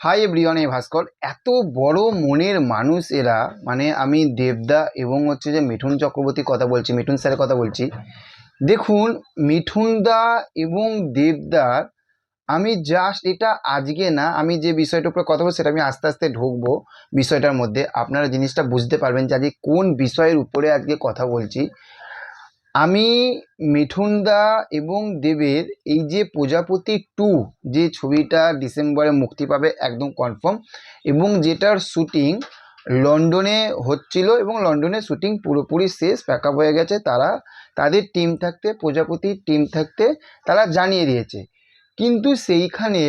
Hi everyone এই ভাস্কর। এত বড় মনের মানুষ এরা মানে আমি দেবদা এবং হচ্ছে যে মিঠুন চক্রবর্তীর কথা বলছি, মিঠুন স্যারের কথা বলছি। দেখুন, মিঠুনদা এবং দেবদার আমি জাস্ট এটা আজকে না, আমি যে বিষয়টার উপরে কথা বলছি সেটা আমি আস্তে আস্তে ঢুকবো বিষয়টার মধ্যে। আপনারা জিনিসটা বুঝতে পারবেন যে আজকে কোন বিষয়ের উপরে আজকে কথা বলছি। আমি মিঠুনদা এবং দেবের এই যে প্রজাপতি টু, যে ছবিটা ডিসেম্বরে মুক্তি পাবে একদম কনফার্ম এবং যেটার শুটিং লন্ডনে হচ্ছিল এবং লন্ডনে শুটিং পুরোপুরি শেষ প্যাক হয়ে গেছে, তারা তাদের টিম থাকতে, প্রজাপতির টিম থাকতে তারা জানিয়ে দিয়েছে। কিন্তু সেইখানে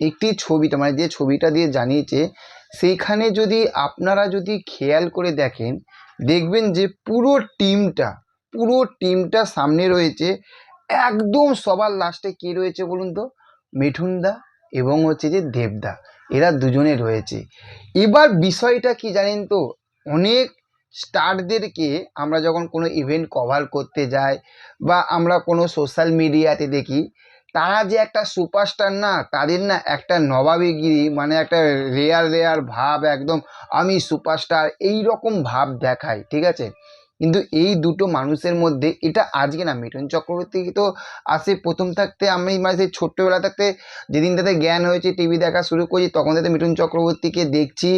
একটি ছবিটা মানে যে ছবিটা দিয়ে জানিয়েছে, সেইখানে যদি আপনারা যদি খেয়াল করে দেখেন, দেখবেন যে পুরো টিমটা পুরো টিমটা সামনে রয়েছে। একদম সবার লাস্টে কে রয়েছে বলুন তো? মিঠুনদা এবং হচ্ছে যে দেবদা এরা দুজনে রয়েছে। এবার বিষয়টা কি জানেন তো? অনেক স্টারদেরকে আমরা যখন কোনো ইভেন্ট কভার করতে যাই বা আমরা কোনো সোশ্যাল মিডিয়াতে দেখি, তারা যে একটা সুপারস্টার না, তাদের না একটা নবাবেগিরি মানে একটা রেয়ার রেয়ার ভাব একদম, আমি সুপারস্টার এই রকম ভাব দেখায়, ঠিক আছে? কিন্তু এই দুটো মানুষের মধ্যে, এটা আজকে না, মিঠুন চক্রবর্তী তো আসে প্রথম থাকতে, আমি মানে সেই ছোট্টবেলা থাকতে যেদিন তাতে জ্ঞান হয়েছে, টিভি দেখা শুরু করছি, তখন থেকে মিঠুন চক্রবর্তীকে দেখছি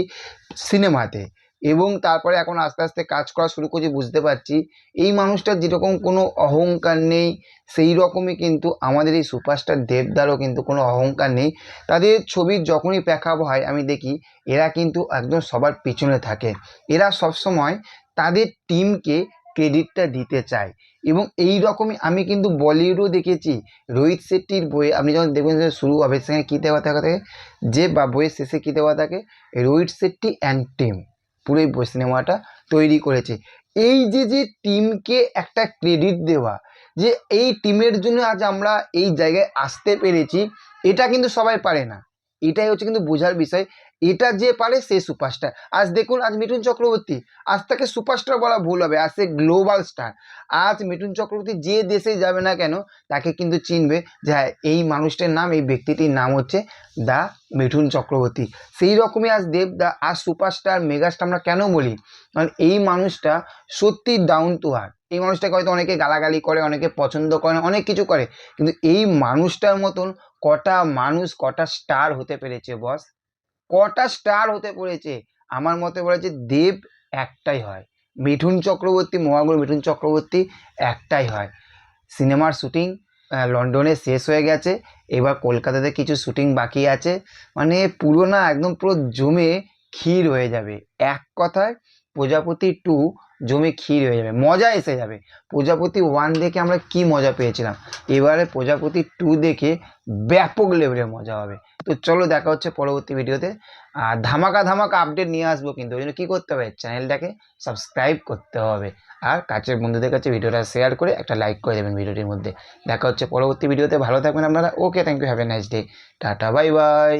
সিনেমাতে। এবং তারপরে এখন আস্তে আস্তে কাজ করা শুরু করছি, বুঝতে পারছি। এই মানুষটার যেরকম কোনো অহংকার নেই, সেই রকমই কিন্তু আমাদের এই সুপারস্টার দেবদারও কিন্তু কোনো অহংকার নেই। তাদের ছবি যখনই প্যাকআপ হয়, আমি দেখি, এরা কিন্তু একদম সবার পিছনে থাকে। এরা সবসময় তাদের টিমকে ক্রেডিটটা দিতে চায় এবং এই রকমই আমি কিন্তু বলিউডও দেখেছি, রোহিত শেট্টির বইয়ে, আপনি যখন দেখবেন শুরু হবে, সেখানে কী দেওয়া থাকা থাকে, যে বা বইয়ের শেষে কী দেওয়া থাকে, রোহিত শেট্টি অ্যান্ড টিম পুরোই বই সিনেমাটা তৈরি করেছে। এই যে যে টিমকে একটা ক্রেডিট দেওয়া, যে এই টিমের জন্য আজ আমরা এই জায়গায় আসতে পেরেছি, এটা কিন্তু সবাই পারে না। এটাই হচ্ছে কিন্তু বোঝার বিষয় এটা যে পারে সে সুপারস্টার আজ দেখুন, আজ মিঠুন চক্রবর্তী, আজ তাকে সুপারস্টার বলা ভুল হবে, আজ সে গ্লোবাল স্টার আজ মিঠুন চক্রবর্তী যে দেশে যাবে না কেন, তাকে কিন্তু চিনবে যে হ্যাঁ এই মানুষটার নাম, এই ব্যক্তিটির নাম হচ্ছে দা মিঠুন চক্রবর্তী। সেই রকমই আজ দেবদা আজ সুপারস্টার মেগাস্টার আমরা কেন বলি? কারণ এই মানুষটা সত্যি ডাউন টু হার্ট এই মানুষটাকে হয়তো অনেকে গালাগালি করে, অনেকে পছন্দ করে, অনেক কিছু করে, কিন্তু এই মানুষটার মতন কটা মানুষ, কটা স্টার হতে পেরেছে বস কটা স্টার হতে পড়েছে? আমার মতে বলেছে দেব একটাই হয়। মিঠুন চক্রবর্তী, মহাগুরু মিঠুন চক্রবর্তী একটাই হয়। সিনেমার শুটিং লন্ডনে শেষ হয়ে গেছে। এবার কলকাতাতে কিছু শুটিং বাকি আছে। মানে পুরো না একদম পুরো জমে ক্ষীর হয়ে যাবে। এক কথায় প্রজাপতি টু জমে ক্ষীর হয়ে যাবে। মজা এসে যাবে। প্রজাপতি ওয়ান দেখে আমরা কি মজা পেয়েছিলাম? এবারে প্রজাপতি টু দেখে ব্যাপক লেভেলের মজা হবে। তো চলো দেখা হচ্ছে পরবর্তী ভিডিওতে আর ধামাকা ধামাকা আপডেট নিয়ে আসব কিন্তু, ওই জন্য কী করতে হবে? চ্যানেলটাকে সাবস্ক্রাইব করতে হবে। আর কাছের বন্ধুদের কাছে ভিডিওটা শেয়ার করে একটা লাইক করে দেবেন ভিডিওটির মধ্যে। দেখা হচ্ছে পরবর্তী ভিডিওতে ভালো থাকবেন আপনারা। Okay thank you have a nice day tata bye bye